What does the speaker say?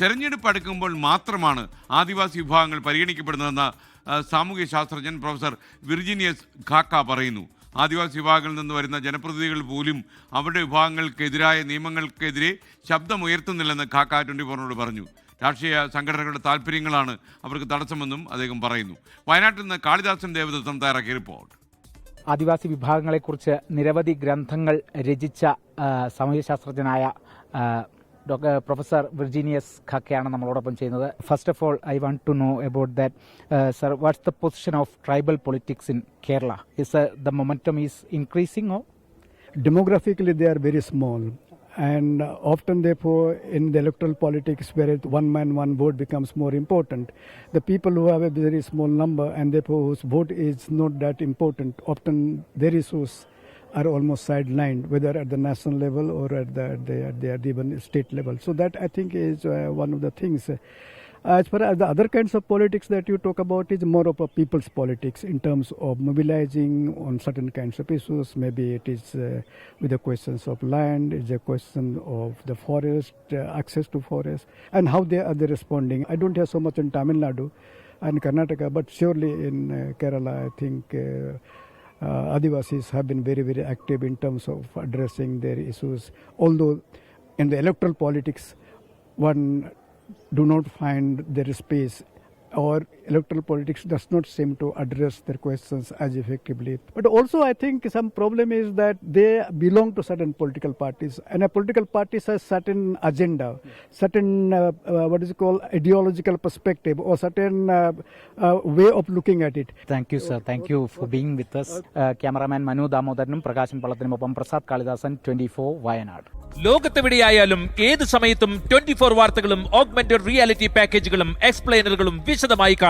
തെരഞ്ഞെടുപ്പ് അടുക്കുമ്പോൾ മാത്രമാണ് ആദിവാസി വിഭാഗങ്ങൾ പരിഗണിക്കപ്പെടുന്നതെന്ന് സാമൂഹ്യ ശാസ്ത്രജ്ഞൻ പ്രൊഫസർ വിർജിനിയസ് ഖാക്ക പറയുന്നു. ആദിവാസി വിഭാഗങ്ങളിൽ നിന്ന് വരുന്ന ജനപ്രതിനിധികൾ പോലും അവരുടെ വിഭാഗങ്ങൾക്കെതിരായ നിയമങ്ങൾക്കെതിരെ ശബ്ദമുയർത്തുന്നില്ലെന്ന് ഖാക്ക ട്വന്റി ഫോറിനോട് പറഞ്ഞു. രാഷ്ട്രീയ സംഘടനകളുടെ താല്പര്യങ്ങളാണ് അവർക്ക് തടസ്സമെന്നും അദ്ദേഹം പറയുന്നു. വയനാട്ടിൽ നിന്ന് കാളിദാസൻ ദേവദത്തം തയ്യാറാക്കിയ റിപ്പോർട്ട്. ആദിവാസി വിഭാഗങ്ങളെക്കുറിച്ച് നിരവധി ഗ്രന്ഥങ്ങൾ രചിച്ച സമയശാസ്ത്രജ്ഞനായ ഡോക്ടർ പ്രൊഫസർ വിർജീനിയസ് ഖക്കയാണ് നമ്മളോടൊപ്പം ചെയ്യുന്നത് first of all I want to know about that sir what's the position of tribal politics in Kerala is the momentum is increasing oh demographically they are very small and uh, often therefore in the electoral politics where it, one man one vote becomes more important the people who have a very small number and therefore whose vote is not that important often their issues are almost sidelined whether at the national level or at the, at the, the, the even state level so that i think is uh, one of the things as far as the other kinds of politics that you talk about is more of a people's politics in terms of mobilizing on certain kinds of issues. Maybe it is uh, with the questions of land, it's a question of the forest, uh, access to forest, and how they are they responding. I don't hear so much in Tamil Nadu and Karnataka, but surely in uh, Kerala, I think. Uh, Adivasis have been very, very active in terms of addressing their issues. Although in the electoral politics, one do not find their space or electoral politics does not seem to address their questions as effectively. But also I think some problem is that they belong to certain political parties and a political party has certain agenda, certain uh, uh, what is it called ideological perspective or certain uh, uh, way of looking at it. Thank you, sir. Thank you for being with us Uh, cameraman Manu Damodaranum, പള്ളത്തിനുമൊപ്പം Prasad Kalidasan twenty four Wayanad ലോകത്തെവിടെയായാലും ഏത് സമയത്തും twenty four വാർത്തകളും augmented reality പാക്കേജുകളും എക്സ്പ്ലെയിനറുകളും വിശദമായി